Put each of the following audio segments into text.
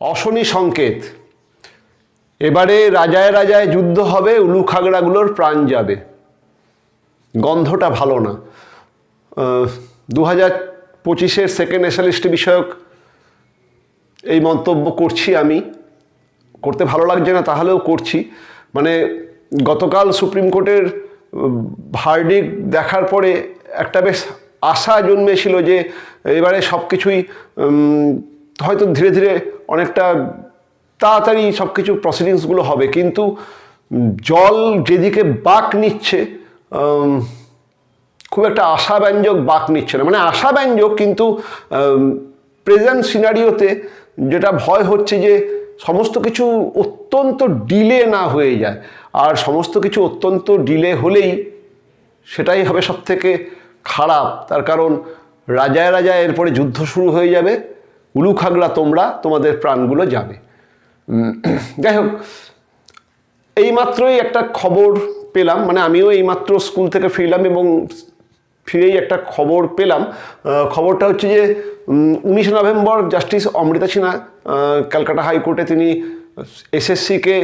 অশনি সংকেত। এবারে রাজায় রাজায় যুদ্ধ হবে, উলু খাগড়াগুলোর প্রাণ যাবে। গন্ধটা ভালো না। দু হাজার পঁচিশের সেকেন্ড এসএলএসটি বিষয়ক এই মন্তব্য করছি আমি। করতে ভালো লাগছে না, তাহলেও করছি। মানে গতকাল সুপ্রিম কোর্টের ভার্ডিক দেখার পরে একটা বেশ আশা জন্মেছিল যে এবারে সব কিছুই হয়তো ধীরে ধীরে অনেকটা তাড়াতাড়ি সব কিছু প্রসিডিংসগুলো হবে, কিন্তু জল যেদিকে বাক নিচ্ছে খুব একটা আশাব্যঞ্জক বাক নিচ্ছে না। মানে আশাব্যঞ্জক কিন্তু প্রেজেন্ট সিনারিওতে যেটা ভয় হচ্ছে যে সমস্ত কিছু অত্যন্ত ডিলে না হয়ে যায়। আর সমস্ত কিছু অত্যন্ত ডিলে হলেই সেটাই হবে সব থেকে খারাপ। তার কারণ রাজায় রাজায় এরপরে যুদ্ধ শুরু হয়ে যাবে। উলু খাগড়া তোমরা তোমাদের প্রাণগুলো যাবে। যাই হোক, এইমাত্রই একটা খবর পেলাম মানে আমিও এইমাত্র স্কুল থেকে ফিরলাম এবং ফিরেই একটা খবর পেলাম। খবরটা হচ্ছে যে উনিশে November justice Amrita Sinha Calcutta হাইকোর্টে তিনি এসএসসিকে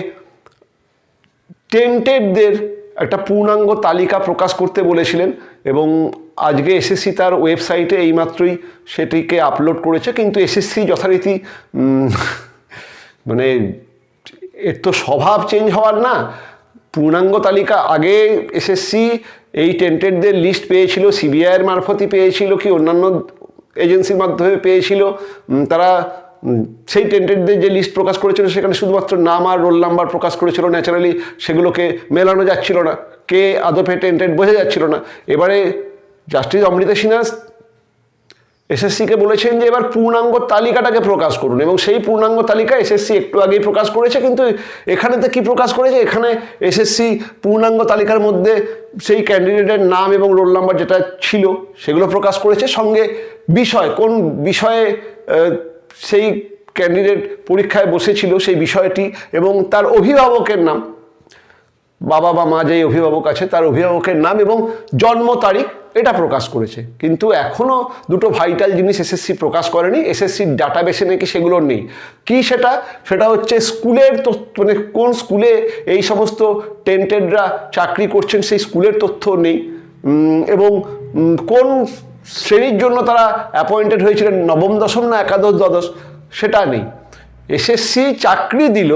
টেন্টেডদের একটা পূর্ণাঙ্গ তালিকা প্রকাশ করতে বলেছিলেন এবং আজকে এসএসসি তার ওয়েবসাইটে এইমাত্রই সেটিকে আপলোড করেছে, কিন্তু এসএসসি যথারীতি মানে এর তো স্বভাব চেঞ্জ হওয়ার না। পূর্ণাঙ্গ তালিকা, আগে এসএসসি এই টেন্টেডদের লিস্ট পেয়েছিল সিবিআইয়ের মারফতই পেয়েছিল কি অন্যান্য এজেন্সির মাধ্যমে পেয়েছিল। তারা সেই টেন্টেডদের যে লিস্ট প্রকাশ করেছিল, সেখানে শুধুমাত্র নাম আর রোল নাম্বার প্রকাশ করেছিল। ন্যাচারালি সেগুলোকে মেলানো যাচ্ছিল না। কে আদপে টেন্টেড বোঝা যাচ্ছিল না। এবারে জাস্টিস অমৃতা সিনহা এসএসসিকে বলেছেন যে এবার পূর্ণাঙ্গ তালিকাটাকে প্রকাশ করুন এবং সেই পূর্ণাঙ্গ তালিকা এসএসসি একটু আগেই প্রকাশ করেছে, কিন্তু এখানে তো কি প্রকাশ করেছে? এখানে এসএসসি পূর্ণাঙ্গ তালিকার মধ্যে সেই ক্যান্ডিডেটের নাম এবং রোল নাম্বার যেটা ছিল সেগুলো প্রকাশ করেছে। সঙ্গে বিষয়, কোন বিষয়ে সেই ক্যান্ডিডেট পরীক্ষায় বসেছিল সেই বিষয়টি এবং তার অভিভাবকের নাম বাবা বা মা যেই অভিভাবক আছে, তার অভিভাবকের নাম এবং জন্ম তারিখ এটা প্রকাশ করেছে। কিন্তু এখনও দুটো ভাইটাল জিনিস এসএসসি প্রকাশ করেনি। এসএসসির ডাটাবেসে নাকি সেগুলো নেই। কি সেটা? সেটা হচ্ছে স্কুলের তথ্য মানে কোন স্কুলে এই সমস্ত টেন্টেডরা চাকরি করছেন সেই স্কুলের তথ্য নেই। এবং কোন শ্রেণির জন্য তারা অ্যাপয়েন্টেড হয়েছিলেন? নবম, দশম না একাদশ, দ্বাদশ? সেটা নেই। এসএসসি চাকরি দিল,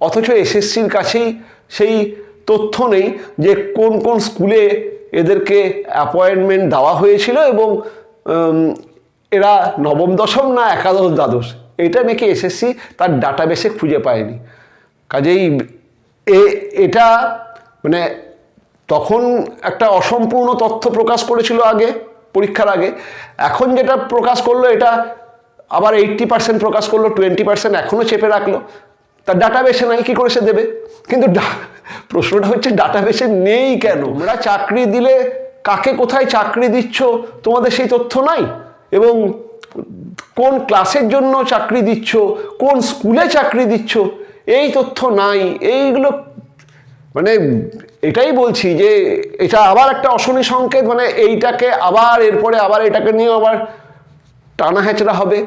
অথচ এসএসসির কাছেই সেই তথ্য নেই যে কোন কোন স্কুলে এদেরকে অ্যাপয়েন্টমেন্ট দেওয়া হয়েছিল এবং এরা নবম, দশম না একাদশ, দ্বাদশ? এটা নাকি এসএসসি তার ডাটাবেসে খুঁজে পায়নি কাজেই এ, এটা মানে তখন একটা অসম্পূর্ণ তথ্য প্রকাশ করেছিল আগে, পরীক্ষার আগে। এখন যেটা প্রকাশ করল এটা আবার এইট্টি পার্সেন্ট প্রকাশ করল টোয়েন্টি পার্সেন্ট এখনও চেপে রাখল। তার ডাটাবেসে নাই, কি করে সে দেবে? কিন্তু প্রশ্নটা হচ্ছে ডাটাবেসে নেই কেন? তোমরা চাকরি দিলে কাকে কোথায় চাকরি দিচ্ছ? তোমাদের সেই তথ্য নাই? এবং কোন ক্লাসের জন্য চাকরি দিচ্ছ? কোন স্কুলে চাকরি দিচ্ছ? এই তথ্য নাই। এইগুলো মানে এটাই বলছি যে, এটা আবার একটা অশনি সংকেত মানে এইটাকে আবার, এরপরে আবার এটাকে নিয়ে আবার টানা হেঁচড়া হবে।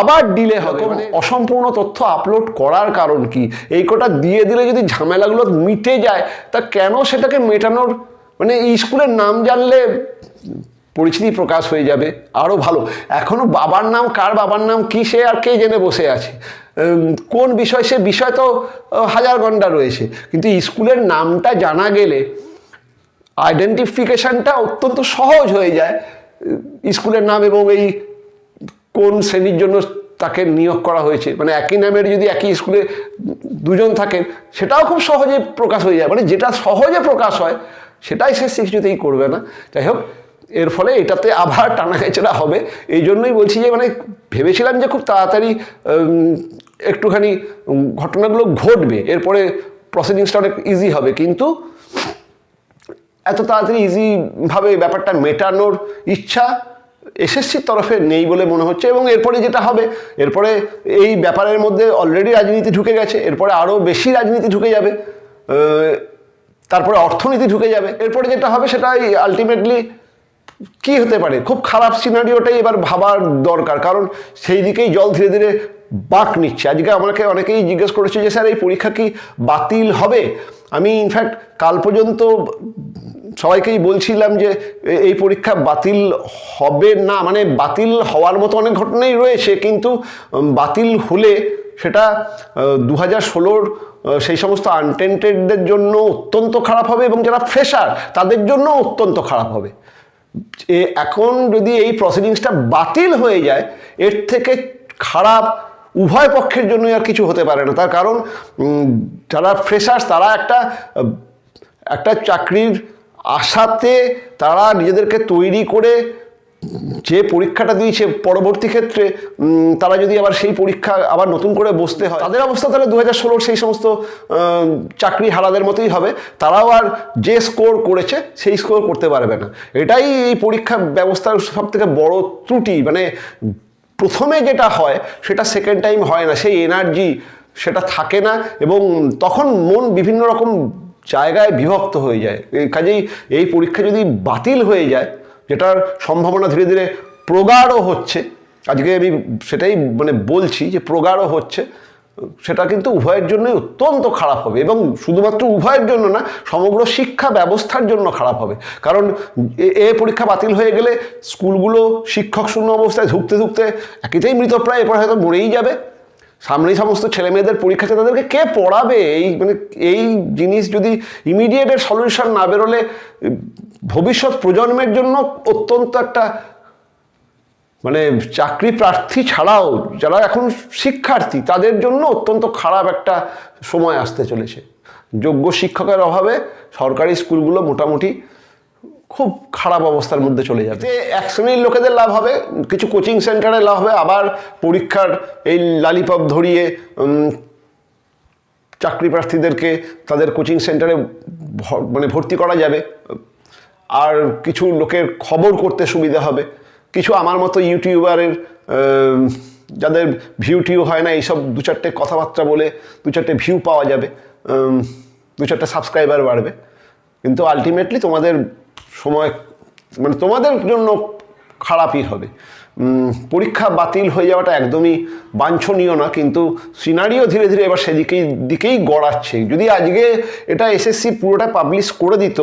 আবার ডিলে হবে মানে অসম্পূর্ণ তথ্য আপলোড করার কারণ কি? এই কটা দিয়ে দিলে যদি ঝামেলাগুলো মিটে যায় তা কেন সেটাকে মেটানোর? মানে এই স্কুলের নাম জানলে পরিচিতি প্রকাশ হয়ে যাবে আরও ভালো। এখনও বাবার নাম কার বাবার নাম কি সে আর কে জেনে বসে আছে? কোন বিষয়? সে বিষয় তো হাজার ঘণ্টা রয়েছে। কিন্তু স্কুলের নামটা জানা গেলে আইডেন্টিফিকেশনটা অত্যন্ত সহজ হয়ে যায় স্কুলের নাম এবং এই কোন শ্রেণির জন্য তাকে নিয়োগ করা হয়েছে? মানে একই নামের যদি একই স্কুলে দুজন থাকেন, সেটাও খুব সহজে প্রকাশ হয়ে যায়। মানে যেটা সহজে প্রকাশ হয়, সেটাই সে কিছুতেই করবে না। যাই হোক, এর ফলে এটাতে আবার টানা হেঁচড়া হবে। এই জন্যই বলছি যে মানে ভেবেছিলাম যে খুব তাড়াতাড়ি একটুখানি ঘটনাগুলো ঘটবে। এরপরে প্রসিডিংসটা অনেক ইজি হবে। কিন্তু এত তাড়াতাড়ি ইজিভাবে ব্যাপারটা মেটানোর ইচ্ছা এসএসসির তরফে নেই বলে মনে হচ্ছে এবং এরপরে যেটা হবে, এরপরে এই ব্যাপারের মধ্যে অলরেডি রাজনীতি ঢুকে গেছে, এরপরে আরও বেশি রাজনীতি ঢুকে যাবে তারপরে অর্থনীতি ঢুকে যাবে। এরপরে যেটা হবে সেটা আলটিমেটলি কি হতে পারে? খুব খারাপ সিনারিওটাই এবার ভাবার দরকার, কারণ সেই দিকেই জল ধীরে ধীরে বাঁক নিচ্ছে। আজকে আমাকে অনেকেই জিজ্ঞেস করেছে যে, স্যার, এই পরীক্ষা কি বাতিল হবে? আমি ইনফ্যাক্ট কাল পর্যন্ত সবাইকেই বলছিলাম যে এই পরীক্ষা বাতিল হবে না মানে বাতিল হওয়ার মতো অনেক ঘটনাই রয়েছে, কিন্তু বাতিল হলে সেটা দু হাজার ষোলোর সেই সমস্ত আনটেন্টেডদের জন্য অত্যন্ত খারাপ হবে এবং যারা ফ্রেশার তাদের জন্য অত্যন্ত খারাপ হবে। এখন যদি এই প্রসিডিংসটা বাতিল হয়ে যায়, এর থেকে খারাপ উভয় পক্ষের জন্যই আর কিছু হতে পারে না। তার কারণ যারা ফ্রেশার্স তারা একটা একটা চাকরির আশাতে তারা নিজেদেরকে তৈরি করে যে পরীক্ষাটা দিয়েছে পরবর্তী ক্ষেত্রে তারা যদি আবার সেই পরীক্ষা আবার নতুন করে বসতে হয়, তাদের অবস্থা তাহলে দু হাজার সেই সমস্ত চাকরি হারাদের মতোই হবে। তারাও আর যে স্কোর করেছে সেই স্কোর করতে পারবে না। এটাই এই পরীক্ষা ব্যবস্থার সব থেকে বড় ত্রুটি। মানে প্রথমে যেটা হয় সেটা সেকেন্ড টাইম হয় না। সেই এনার্জি সেটা থাকে না এবং তখন মন বিভিন্ন রকম জায়গায় বিভক্ত হয়ে যায়। এই কাজেই এই পরীক্ষা যদি বাতিল হয়ে যায়, যেটার সম্ভাবনা ধীরে ধীরে প্রগাঢ় হচ্ছে, আজকে আমি সেটাই মানে বলছি যে প্রগাঢ় হচ্ছে, সেটা কিন্তু উভয়ের জন্যই অত্যন্ত খারাপ হবে এবং শুধুমাত্র উভয়ের জন্য না, সমগ্র শিক্ষা ব্যবস্থার জন্য খারাপ হবে। কারণ এ পরীক্ষা বাতিল হয়ে গেলে স্কুলগুলো শিক্ষক শূন্য অবস্থায় ধুকতে ধুকতে একেতেই মৃতপ্রায় এরপর হয়তো মরেই যাবে। সামনেই সমস্ত ছেলে মেয়েদের পরীক্ষা তাদেরকে কে পড়াবে? এই মানে এই জিনিস যদি ইমিডিয়েটের সলিউশন না বেরোলে, ভবিষ্যৎ প্রজন্মের জন্য অত্যন্ত একটা মানে চাকরি প্রার্থী ছাড়াও যারা এখন শিক্ষার্থী, তাদের জন্য অত্যন্ত খারাপ একটা সময় আসতে চলেছে। যোগ্য শিক্ষকের অভাবে সরকারি স্কুলগুলো মোটামুটি খুব খারাপ অবস্থার মধ্যে চলে যাবে। এতে এক শ্রেণির লোকেদের লাভ হবে, কিছু কোচিং সেন্টারে লাভ হবে, আবার পরীক্ষার এই লালিপপ ধরিয়ে চাকরি প্রার্থীদেরকে তাদের কোচিং সেন্টারে মানে ভর্তি করা যাবে। আর কিছু লোকের খবর করতে সুবিধা হবে। কিছু আমার মতো ইউটিউবারের যাদের ভিউ টিউ হয় না, এইসব দু চারটে কথাবার্তা বলে দু চারটে ভিউ পাওয়া যাবে দু চারটে সাবস্ক্রাইবার বাড়বে। কিন্তু আলটিমেটলি তোমাদের সময় মানে তোমাদের জন্য খারাপই হবে। পরীক্ষা বাতিল হয়ে যাওয়াটা একদমই বাঞ্ছনীয় না, কিন্তু সিনারিও ধীরে ধীরে এবার সেদিকেই, দিকেই গড়াচ্ছে। যদি আজকে এটা এসএসসি পুরোটা পাবলিশ করে দিত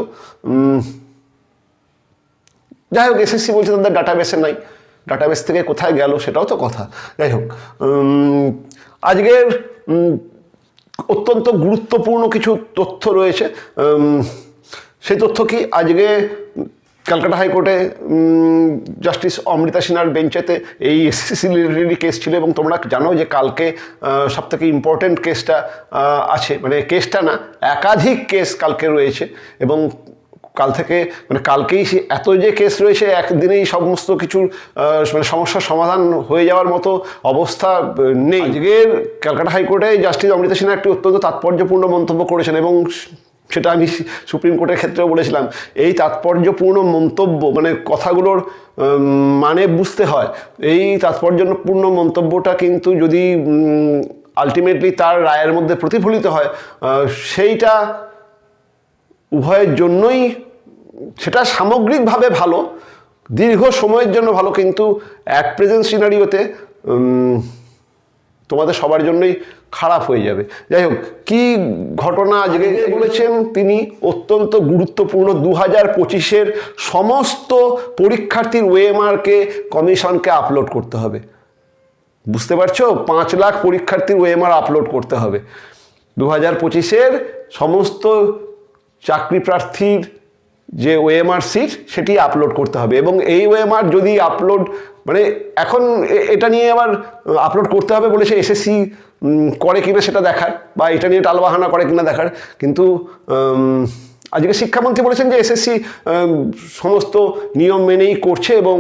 যাই হোক এসএসসি বলছে তাদের ডাটাবেসে নাই। ডাটাবেস থেকে কোথায় গেল সেটাও তো কথা। যাই হোক আজকের অত্যন্ত গুরুত্বপূর্ণ কিছু তথ্য রয়েছে। সেই তথ্য কি আজকে ক্যালকাটা হাইকোর্টে জাস্টিস অমৃতা সিনহার বেঞ্চেতে এই এসএসসি রিলেটেডই কেস ছিল এবং তোমরা জানো যে কালকে সব থেকে ইম্পর্টেন্ট কেসটা আছে। মানে কেসটা না, একাধিক কেস কালকে রয়েছে এবং কাল থেকে মানে কালকেই সে এত যে কেস রয়েছে, একদিনেই সমস্ত কিছুর মানে সমস্যার সমাধান হয়ে যাওয়ার মতো অবস্থা নেই। আজকের ক্যালকাটা হাইকোর্টে জাস্টিস অমৃতা সিনহা একটি অত্যন্ত তাৎপর্যপূর্ণ মন্তব্য করেছেন এবং সেটা আমি সুপ্রিম কোর্টের ক্ষেত্রেও বলেছিলাম, এই তাৎপর্যপূর্ণ মন্তব্য মানে কথাগুলোর মানে বুঝতে হয়, এই তাৎপর্যপূর্ণ মন্তব্যটা কিন্তু যদি আলটিমেটলি তার রায়ের মধ্যে প্রতিফলিত হয় সেইটা উভয়ের জন্যই সেটা সামগ্রিকভাবে ভালো, দীর্ঘ সময়ের জন্য ভালো, কিন্তু অ্যাট প্রেজেন্ট সিনারিওতে তোমাদের সবার জন্যই খারাপ হয়ে যাবে। যাই হোক কি ঘটনা আজকে বলেছেন তিনি অত্যন্ত গুরুত্বপূর্ণ দু হাজার পঁচিশের সমস্ত পরীক্ষার্থীর ওয়েমারকে কমিশনকে আপলোড করতে হবে। বুঝতে পারছ? পাঁচ লাখ পরীক্ষার্থীর ওএমআর আপলোড করতে হবে। দু হাজার পঁচিশের সমস্ত চাকরি প্রার্থীর যে ওএমআর সিট সেটি আপলোড করতে হবে। এবং এই ওএমআর যদি আপলোড মানে এখন এটা নিয়ে আবার আপলোড করতে হবে বলেছে এসএসসি করে কিনা সেটা দেখার, বা এটা নিয়ে টালবাহানা করে কিনা দেখার। কিন্তু আজকে শিক্ষামন্ত্রী বলেছেন যে এসএসসি সমস্ত নিয়ম মেনেই করছে এবং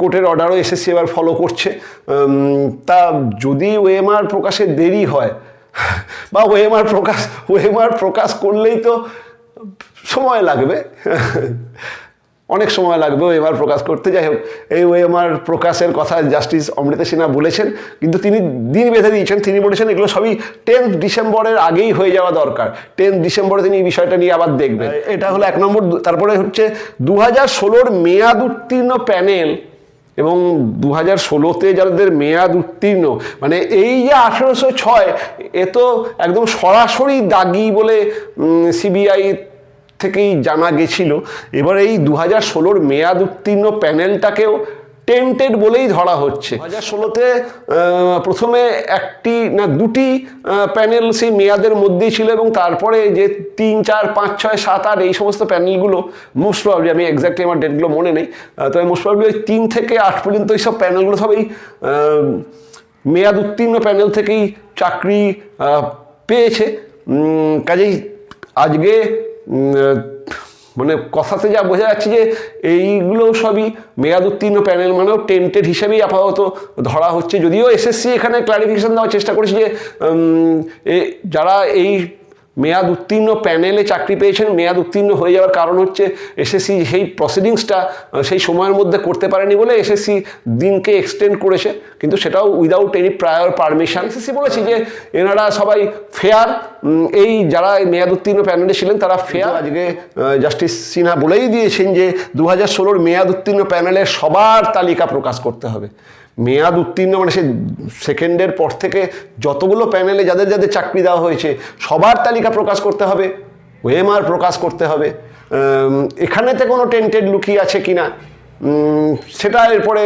কোর্টের অর্ডারও এসএসসি এবার ফলো করছে। তা যদি ওএমআর প্রকাশে দেরি হয়, বা ওএমআর প্রকাশ ওএমআর প্রকাশ করলেই তো সময় লাগবে। অনেক সময় লাগবে ওএমআর প্রকাশ করতে। যাই হোক, এই ওএমআর প্রকাশের কথা জাস্টিস অমৃতা সিনহা বলেছেন, কিন্তু তিনি দিন বেঁধে দিয়েছেন, তিনি বলেছেন এগুলো সবই টেন্থ ডিসেম্বরের আগেই হয়ে যাওয়া দরকার। টেন্থ ডিসেম্বরে তিনি এই বিষয়টা নিয়ে আবার দেখবেন। এটা হলো এক নম্বর, তারপরে হচ্ছে দু হাজার ষোলোর মেয়াদ উত্তীর্ণ প্যানেল এবং দু হাজার ষোলোতে যাদের মেয়াদ উত্তীর্ণ মানে এই যে আঠেরোশো ছয়, এ তো একদম সরাসরি দাগি বলে সিবিআই থেকেই জানা গেছিল। এবার এই দু হাজার ষোলোর মেয়াদ উত্তীর্ণ প্যানেলটাকেও টেন্টেড বলেই ধরা হচ্ছে। দু হাজার ষোলোতে প্রথমে একটি না দুটি প্যানেল সেই মেয়াদের মধ্যেই ছিল এবং তারপরে যে তিন, চার, পাঁচ, ছয়, সাত, আট এই সমস্ত প্যানেলগুলো মোস্ট প্রবলি আমি এক্স্যাক্টলি আমার ডেটগুলো মনে নেই তবে মোস্ট প্রবলি ওই তিন থেকে আট পর্যন্ত এইসব প্যানেলগুলো সবই মেয়াদ উত্তীর্ণ প্যানেল থেকেই চাকরি পেয়েছে। কাজেই আজকে মানে কথাতে যা বোঝা যাচ্ছে যে এইগুলো সবই মেয়াদ উত্তীর্ণ প্যানেল মানেও টেন্টেড হিসেবেই আপাতত ধরা হচ্ছে। যদিও এসএসসি এখানে ক্লারিফিকেশন দেওয়ার চেষ্টা করেছে যে যারা এই মেয়াদ উত্তীর্ণ প্যানেলে চাকরি পেয়েছেন। মেয়াদ উত্তীর্ণ হয়ে যাওয়ার কারণ হচ্ছে এসএসসি সেই প্রসিডিংসটা সেই সময়ের মধ্যে করতে পারেনি বলে এসএসসি দিনকে এক্সটেন্ড করেছে। কিন্তু সেটাও without any prior permission SSC বলেছে যে এনারা সবাই ফেয়ার এই যারা মেয়াদ উত্তীর্ণ প্যানেলে ছিলেন তারা ফেয়ার আজকে জাস্টিস সিনহা বলেই দিয়েছেন যে দু হাজার ষোলোর মেয়াদ উত্তীর্ণ প্যানেলের সবার তালিকা প্রকাশ করতে হবে। মেয়াদ উত্তীর্ণ মানে সে সেকেন্ডের পর থেকে যতগুলো প্যানেলে যাদের যাদের চাকরি দেওয়া হয়েছে, সবার তালিকা প্রকাশ করতে হবে ওএমআর প্রকাশ করতে হবে। এখানেতে কোনো টেন্টেড লুকিয়ে আছে কি না সেটা এরপরে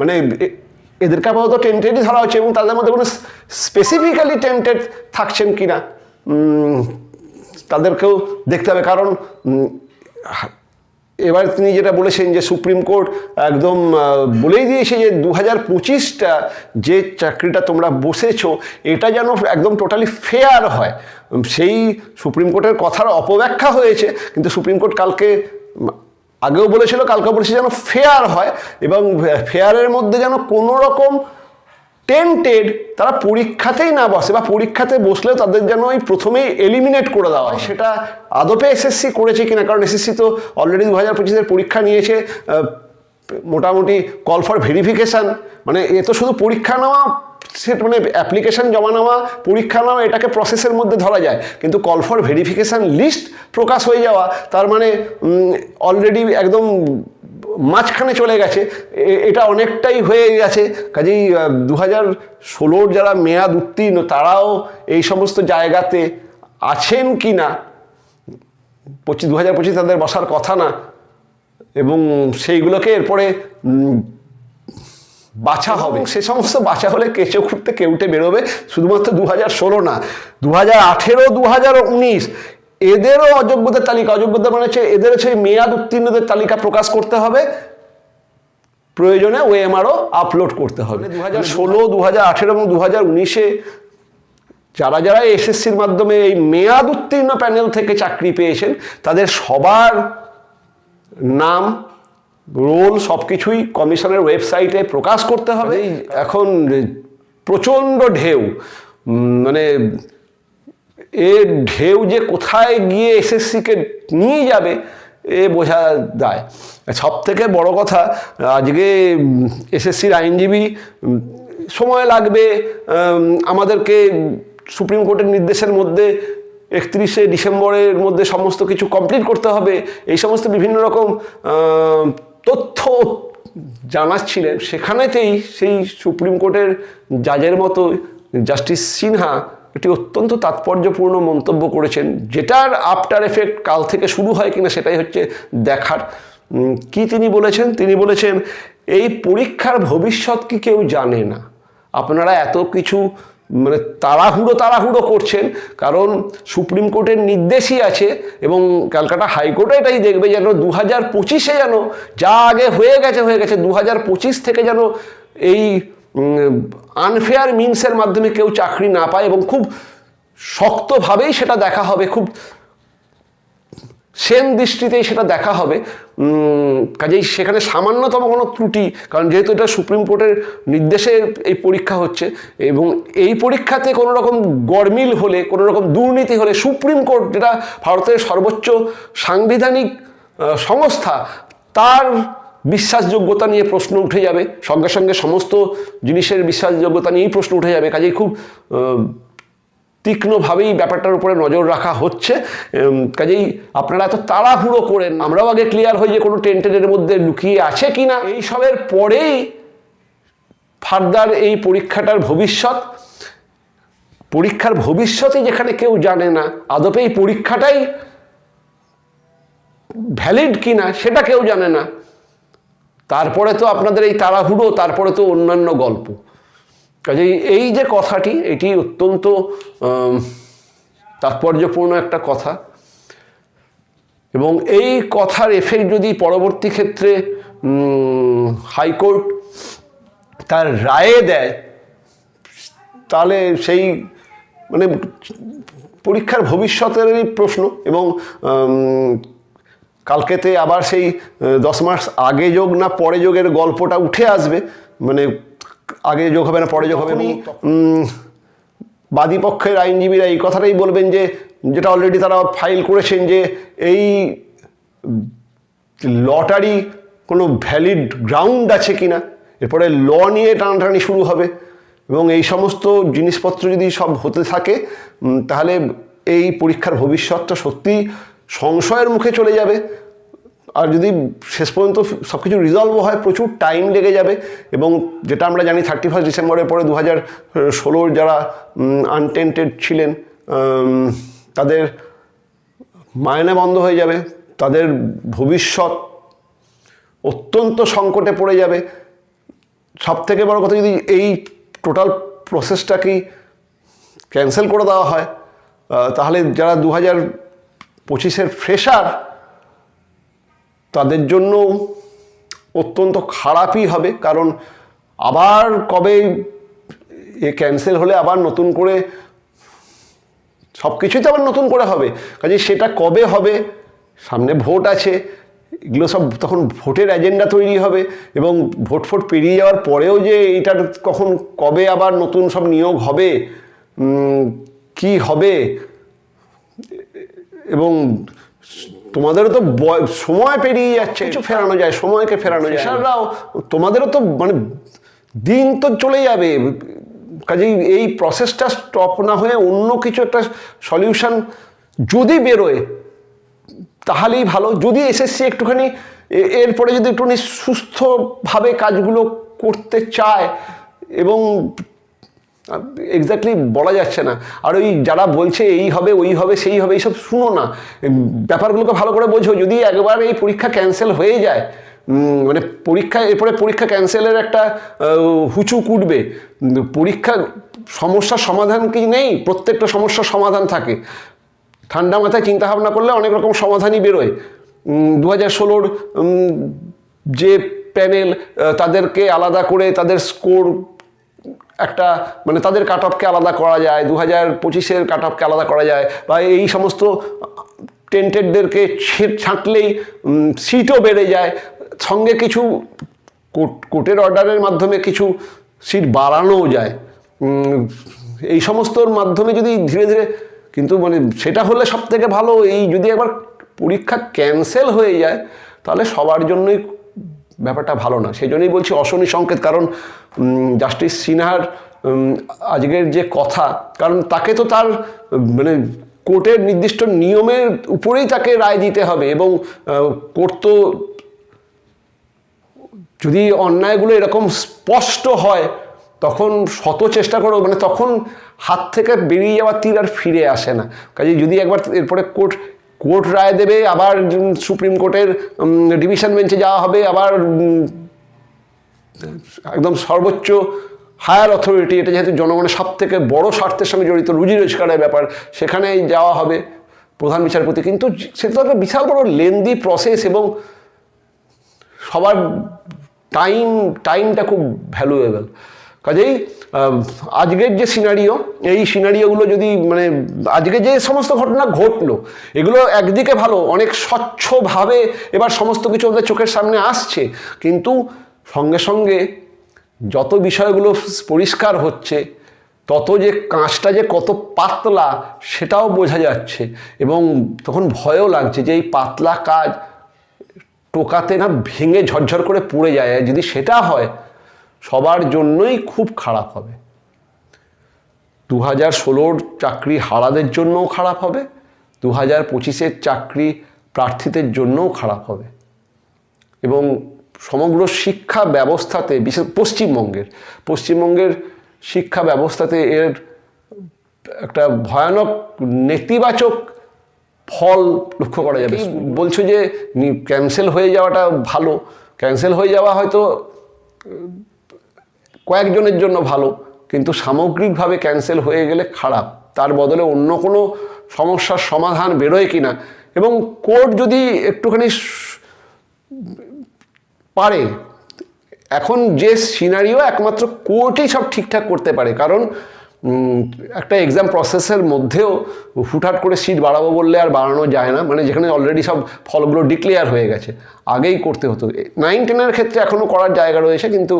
মানে এদেরকে আপাতত টেন্টেডই ধরা হচ্ছে এবং তাদের মধ্যে কোনো স্পেসিফিক্যালি টেন্টেড থাকছেন কি না তাদেরকেও দেখতে হবে কারণ এবার তিনি যেটা বলেছেন যে সুপ্রিম কোর্ট একদম বলেই দিয়েছে যে দু হাজার পঁচিশটা যে চাকরিটা তোমরা বসেছো, এটা যেন একদম টোটালি ফেয়ার হয়। সেই সুপ্রিম কোর্টের কথার অপব্যাখ্যা হয়েছে, কিন্তু সুপ্রিম কোর্ট কালকে আগেও বলেছিল, কালকে বলেছে যেন ফেয়ার হয় এবং ফেয়ারের মধ্যে যেন কোনো রকম টেন্টেড তারা পরীক্ষাতেই না বসে বা পরীক্ষাতে বসলেও তাদের যেন ওই প্রথমেই এলিমিনেট করে দেওয়া হয়। সেটা আদপে এসএসসি করেছে কিনা? কারণ এসএসসি তো অলরেডি দু হাজার পঁচিশের পরীক্ষা নিয়েছে মোটামুটি কল ফর ভেরিফিকেশান মানে এ তো শুধু পরীক্ষা নেওয়া, সে মানে অ্যাপ্লিকেশান জমা নেওয়া, পরীক্ষা নেওয়া, এটাকে প্রসেসের মধ্যে ধরা যায়। কিন্তু কল ফর ভেরিফিকেশান লিস্ট প্রকাশ হয়ে যাওয়া, তার মানে অলরেডি একদম মাঝখানে চলে গেছে। এটা অনেকটাই হয়ে গেছে। কাজেই দু হাজার ষোলোর যারা মেয়াদ উত্তীর্ণ, তারাও এই সমস্ত জায়গাতে আছেন কি না পঁচিশ দু হাজার পঁচিশ তাদের বসার কথা না, এবং সেইগুলোকে এরপরে বাছা হবে। সে সমস্ত বাছা হলে কেঁচো খুঁড়তে কেউটে বেরোবে, শুধুমাত্র দু হাজার ষোলো না। দু হাজার আঠেরো দু হাজার উনিশ এদেরও অযোগ্যদের তালিকা অযোগ্যদের মানে হচ্ছে এদের হচ্ছে মেয়াদ উত্তীর্ণদের তালিকা প্রকাশ করতে হবে। প্রয়োজনে ও ওএমআরও আপলোড করতে হবে। দু হাজার ষোলো দু হাজার আঠেরো এবং দু হাজার উনিশে যারা যারা এসএসসির মাধ্যমে এই মেয়াদ উত্তীর্ণ প্যানেল থেকে চাকরি পেয়েছেন তাদের সবার নাম রোল সব কিছুই কমিশনের ওয়েবসাইটে প্রকাশ করতে হবে। এখন প্রচণ্ড ঢেউ। মানে এ ঢেউ যে কোথায় গিয়ে এসএসসিকে নিয়ে যাবে, এ বোঝা যায়। সব থেকে বড় কথা, আজকে এসএসসির আইনজীবী সময় লাগবে আমাদেরকে সুপ্রিম কোর্টের নির্দেশের মধ্যে একত্রিশে ডিসেম্বরের মধ্যে সমস্ত কিছু কমপ্লিট করতে হবে। এই সমস্ত বিভিন্ন রকম তথ্য জানাচ্ছিলেন। সেখানেতেই সেই সুপ্রিম কোর্টের জাজের মতো জাস্টিস সিনহা একটি অত্যন্ত তাৎপর্যপূর্ণ মন্তব্য করেছেন, যেটার আফটার এফেক্ট কাল থেকে শুরু হয় কিনা সেটাই হচ্ছে দেখার। কি তিনি বলেছেন? তিনি বলেছেন, এই পরীক্ষার ভবিষ্যৎ কি কেউ জানে না। আপনারা এত কিছু মানে তাড়াহুড়ো তাড়াহুড়ো করছেন, কারণ সুপ্রিম কোর্টের নির্দেশই আছে এবং ক্যালকাটা হাইকোর্টে এটাই দেখবে যেন দু হাজার পঁচিশে যেন যা আগে হয়ে গেছে হয়ে গেছে। দু হাজার পঁচিশ থেকে যেন এই আনফেয়ার মিনসের মাধ্যমে কেউ চাকরি না পায় এবং খুব শক্তভাবেই সেটা দেখা হবে, খুব সেন দৃষ্টিতেই সেটা দেখা হবে। কাজেই সেখানে সামান্যতম কোনো ত্রুটি, কারণ যেহেতু এটা সুপ্রিম কোর্টের নির্দেশে এই পরীক্ষা হচ্ছে এবং এই পরীক্ষাতে কোনো রকম গরমিল হলে, কোনো রকম দুর্নীতি হলে সুপ্রিম কোর্ট যেটা ভারতের সর্বোচ্চ সাংবিধানিক সংস্থা, তার বিশ্বাসযোগ্যতা নিয়ে প্রশ্ন উঠে যাবে, সঙ্গে সঙ্গে সমস্ত জিনিসের বিশ্বাসযোগ্যতা নিয়েই প্রশ্ন উঠে যাবে। কাজেই খুব তীক্ষ্ণভাবেই ব্যাপারটার উপরে নজর রাখা হচ্ছে। কাজেই আপনারা এত তাড়াহুড়ো করেন, আমরাও আগে ক্লিয়ার হই যে কোনো টেন্টেনের মধ্যে লুকিয়ে আছে কি না এইসবের পরেই ফার্দার এই পরীক্ষাটার ভবিষ্যৎ, পরীক্ষার ভবিষ্যতে যেখানে কেউ জানে না আদপে এই পরীক্ষাটাই ভ্যালিড কিনা সেটা কেউ জানে না। তারপরে তো আপনাদের এই তাড়াহুড়ো, তারপরে তো অন্যান্য গল্প। কাজেই এই যে কথাটি, এটি অত্যন্ত তাৎপর্যপূর্ণ একটা কথা। এবং এই কথার এফেক্ট যদি পরবর্তী ক্ষেত্রে হাইকোর্ট তার রায়ে দেয়, তাহলে সেই মানে পরীক্ষার ভবিষ্যতেরই প্রশ্ন এবং কালকেতে আবার সেই দশ মাস আগে যোগ না পরে যোগের গল্পটা উঠে আসবে মানে আগে যোগ হবে না পরে যোগ হবে উম, বাদী আইনজীবীরা এই কথাটাই বলবেন যে যেটা অলরেডি তারা ফাইল করেছেন যে এই লটারি কোনো ভ্যালিড গ্রাউন্ড আছে কিনা এরপরে ল নিয়ে টানাটানি শুরু হবে এবং এই সমস্ত জিনিসপত্র যদি সব হতে থাকে তাহলে এই পরীক্ষার ভবিষ্যৎটা সত্যিই সংশয়ের মুখে চলে যাবে। আর যদি শেষ পর্যন্ত সব কিছু রিজলভ হয়, প্রচুর টাইম লেগে যাবে এবং যেটা আমরা জানি থার্টি ফার্স্ট ডিসেম্বরের পরে দু হাজার ষোলোর যারা আনটেন্টেড ছিলেন তাদের মায়না বন্ধ হয়ে যাবে, তাদের ভবিষ্যৎ অত্যন্ত সংকটে পড়ে যাবে। সব থেকে বড় কথা যদি এই টোটাল প্রসেসটাকেই ক্যান্সেল করে দেওয়া হয় তাহলে যারা দু হাজার পঁচিশের ফ্রেশার তাদের জন্য অত্যন্ত খারাপই হবে। কারণ আবার কবে এ ক্যান্সেল হলে আবার নতুন করে সব কিছুই তো আবার নতুন করে হবে। কাজে সেটা কবে হবে? সামনে ভোট আছে। এগুলো সব তখন ভোটের এজেন্ডা তৈরি হবে এবং ভোট ফোট পেরিয়ে যাওয়ার পরেও যে এইটার কখন কবে আবার নতুন সব নিয়োগ হবে কি হবে? এবং তোমাদেরও তো সময় পেরিয়ে যাচ্ছে কিছু ফেরানো যায় সময়কে ফেরানো যায়। ফ্রেশাররাও তোমাদেরও তো মানে দিন তো চলে যাবে। কাজেই এই প্রসেসটা স্টপ না হয়ে অন্য কিছু একটা সলিউশন যদি বেরোয় তাহলেই ভালো। যদি এসএসসি একটুখানি এরপরে যদি একটুখানি সুস্থভাবে কাজগুলো করতে চায় এবং এক্স্যাক্টলি বলা যাচ্ছে না। আর ওই যারা বলছে এই হবে, ওই হবে, সেই হবে, এইসব শুনো না। ব্যাপারগুলোকে ভালো করে বোঝো। যদি একবার এই পরীক্ষা ক্যান্সেল হয়ে যায় মানে পরীক্ষা, এরপরে পরীক্ষা ক্যান্সেলের একটা হুচু কুটবে পরীক্ষা সমস্যার সমাধান কি নেই? প্রত্যেকটা সমস্যার সমাধান থাকে। ঠান্ডা মাথায় চিন্তা ভাবনা করলে অনেক রকম সমাধানই বেরোয়। দু হাজার ষোলোর যে প্যানেল তাদেরকে আলাদা করে তাদের স্কোর একটা মানে তাদের কাট অফকে আলাদা করা যায় দু হাজার পঁচিশের কাট অফকে আলাদা করা যায়, বা এই সমস্ত টেন্টেডদেরকে ছাঁটলেই সিটও বেড়ে যায়। সঙ্গে কিছু কোর্ট কোর্টের অর্ডারের মাধ্যমে কিছু সিট বাড়ানোও যায়। এই সমস্তর মাধ্যমে যদি ধীরে ধীরে, কিন্তু মানে সেটা হলে সব থেকে ভালো, এই যদি একবার পরীক্ষা ক্যান্সেল হয়ে যায়, তাহলে সবার জন্যই ব্যাপারটা ভালো না। সেই জন্যই বলছি অশনি সংকেত, কারণ জাস্টিস সিনহার আজকের যে কথা, কারণ তাকে তো তার মানে কোর্টের নির্দিষ্ট নিয়মের উপরেই তাকে রায় দিতে হবে এবং কোর্ট তো যদি অন্যায়গুলো এরকম স্পষ্ট হয়, তখন শত চেষ্টা করো মানে তখন হাত থেকে বেরিয়ে যাওয়ার তীর আর ফিরে আসে না। কাজে যদি একবার এরপরে কোর্ট কোর্ট রায় দেবে, আবার সুপ্রিম কোর্টের ডিভিশন বেঞ্চে যাওয়া হবে, আবার একদম সর্বোচ্চ হায়ার অথরিটি, এটা যেহেতু জনগণের সব থেকে বড় স্বার্থের সঙ্গে জড়িত, রুজি রোজগারের ব্যাপার, সেখানেই যাওয়া হবে প্রধান বিচারপতি। কিন্তু সেটা তো একটা বিশাল বড় লেন্দি প্রসেস এবং সবার টাইম টাইমটা খুব ভ্যালুয়েবল কাজেই আজকের যে সিনারিও এই সিনারিওগুলো যদি মানে আজকে যে সমস্ত ঘটনা ঘটলো, এগুলো একদিকে ভালো, অনেক স্বচ্ছভাবে এবার সমস্ত কিছু আমাদের চোখের সামনে আসছে, কিন্তু সঙ্গে সঙ্গে যত বিষয়গুলো পরিষ্কার হচ্ছে, তত যে কাঁচটা যে কত পাতলা, সেটাও বোঝা যাচ্ছে। এবং তখন ভয়ও লাগছে যে এই পাতলা কাজ টোকাতে না ভেঙে ঝরঝর করে পড়ে যায়। যদি সেটা হয় সবার জন্যই খুব খারাপ হবে। দু হাজার ষোলোর চাকরি হারাদের জন্যও খারাপ হবে দু হাজার পঁচিশের চাকরি প্রার্থীদের জন্যও খারাপ হবে। এবং সমগ্র শিক্ষা ব্যবস্থাতে বিশেষ পশ্চিমবঙ্গের পশ্চিমবঙ্গের শিক্ষা ব্যবস্থাতে এর একটা ভয়ানক নেতিবাচক ফল লক্ষ্য করা যাবে। বলছো যে ক্যান্সেল হয়ে যাওয়াটা ভালো। ক্যান্সেল হয়ে যাওয়া হয়তো কয়েকজনের জন্য ভালো, কিন্তু সামগ্রিকভাবে ক্যান্সেল হয়ে গেলে খারাপ। তার বদলে অন্য কোনো সমস্যার সমাধান বেরোয় কি না এবং কোর্ট যদি একটুখানি পারে, এখন যে সিনারিও একমাত্র কোর্টই সব ঠিকঠাক করতে পারে। কারণ একটা এক্সাম প্রসেসের মধ্যেও হুটহাট করে সিট বাড়াবো বললে আর বাড়ানো যায় না। মানে যেখানে অলরেডি সব ফলগুলো ডিক্লেয়ার হয়ে গেছে, আগেই করতে হতো। নাইন টেনের ক্ষেত্রে এখনও করার জায়গা রয়েছে কিন্তু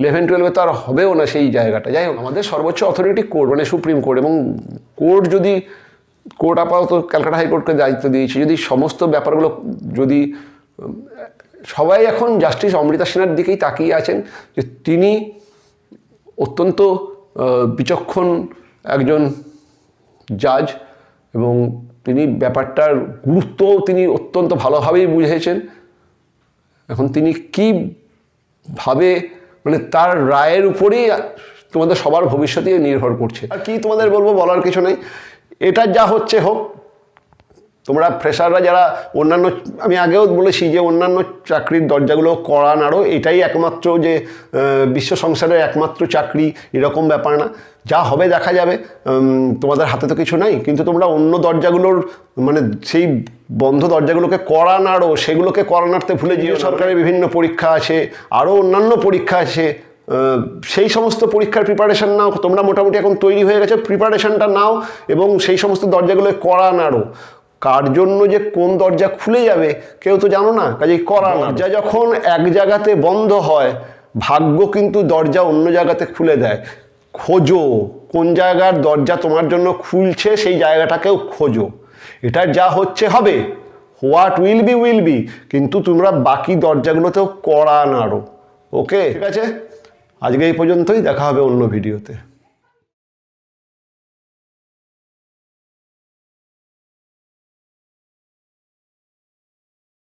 ইলেভেন টুয়েলভে তো আর হবেও না সেই জায়গাটা। যাই হোক, আমাদের সর্বোচ্চ অথরিটি কোর্ট মানে সুপ্রিম কোর্ট এবং কোর্ট যদি কোর্ট আপাতত ক্যালকাটা হাইকোর্টকে দায়িত্ব দিয়েছে, যদি সমস্ত ব্যাপারগুলো যদি সবাই এখন জাস্টিস অমৃতা সেনার দিকেই তাকিয়ে আছেন যে তিনি অত্যন্ত বিচক্ষণ একজন জাজ এবং তিনি ব্যাপারটার গুরুত্বও তিনি অত্যন্ত ভালোভাবেই বুঝেছেন। এখন তিনি কি ভাবে মানে তার রায়ের উপরেই তোমাদের সবার ভবিষ্যতেই নির্ভর করছে। আর কি তোমাদের বলব বলার কিছু নেই। এটা যা হচ্ছে হোক তোমরা ফ্রেশাররা যারা অন্যান্য আমি আগেও বলেছি যে অন্যান্য চাকরির দরজাগুলো করা নাড়ো এটাই একমাত্র যে বিশ্ব সংসারের একমাত্র চাকরি এরকম ব্যাপার না। যা হবে দেখা যাবে তোমাদের হাতে তো কিছু নাই কিন্তু তোমরা অন্য দরজাগুলোর মানে সেই বন্ধ দরজাগুলোকে করা নাড়ো সেগুলোকে করা নাড়তে ভুলে যেও সরকারের বিভিন্ন পরীক্ষা আছে আরও অন্যান্য পরীক্ষা আছে সেই সমস্ত পরীক্ষার প্রিপারেশান নাও। তোমরা মোটামুটি এখন তৈরি হয়ে গেছে প্রিপারেশানটা নাও এবং সেই সমস্ত দরজাগুলো করা নাড়ো। কার জন্য যে কোন দরজা খুলে যাবে কেউ তো জানো না কাজে করা দরজা যখন এক জায়গাতে বন্ধ হয়, ভাগ্য কিন্তু দরজা অন্য জায়গাতে খুলে দেয়। খোঁজো, কোন জায়গার দরজা তোমার জন্য খুলছে সেই জায়গাটাকেও খোঁজো। এটা যা হচ্ছে হবে, what will be will be, কিন্তু তোমরা বাকি দরজাগুলোতেও করা নাড়ো। ওকে? ঠিক আছে? আজকে এই পর্যন্তই, দেখা হবে অন্য ভিডিওতে।